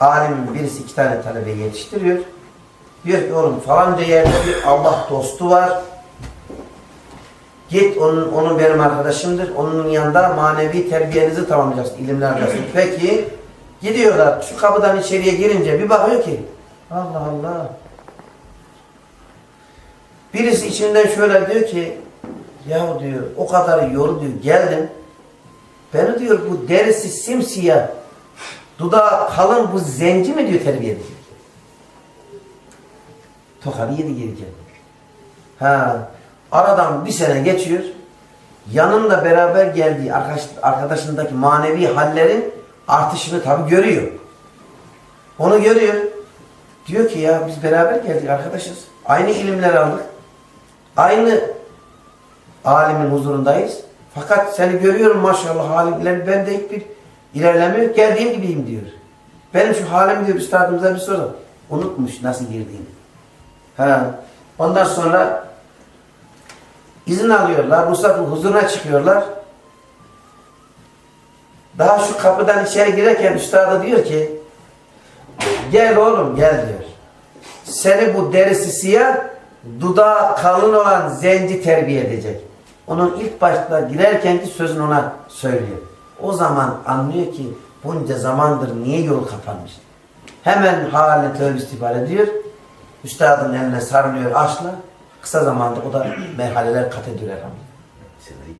alimin birisi iki tane talebe yetiştiriyor. Diyor ki oğlum falanca yerde bir Allah dostu var. Git onun, onun benim arkadaşımdır. Onun yanında manevi terbiyenizi tamamlayacaksın. ilimler arasında. Peki gidiyorlar. Şu kapıdan içeriye girince bir bakıyor ki Allah Allah. Birisi içinden şöyle diyor ki ya diyor o kadar yolu diyor geldim. Beni diyor bu derisi simsiyah dudağı kalın bu zenci mi diyor terbiye ediyor. Tokadı yedi gelirken. Ha, aradan bir sene geçiyor. Yanında beraber geldiği arkadaş, arkadaşındaki manevi hallerin artışını tabi görüyor. Onu görüyor. Diyor ki ya biz beraber geldik arkadaşız. Aynı ilimler aldık. Aynı alimin huzurundayız. Fakat seni görüyorum maşallah halimler ben de hiçbir ilerleme. Geldiğim gibiyim diyor. Benim şu halimi diyor üstadımıza bir sorun. Unutmuş nasıl girdiğini. Ha. Ondan sonra izin alıyorlar. Ruhsat huzuruna çıkıyorlar. Daha şu kapıdan içeri girerken üstadı diyor ki gel oğlum gel diyor. Seni bu derisi siyah dudağı kalın olan zenci terbiye edecek. Onun ilk başta girerkenki sözünü ona söylüyor. O zaman anlıyor ki bunca zamandır niye yol kapanmış. Hemen haline tövbe istiğfar ediyor. Üstadın eline sarılıyor aşkla. Kısa zamanda o da merhaleler kat ediyor elhamdülillah.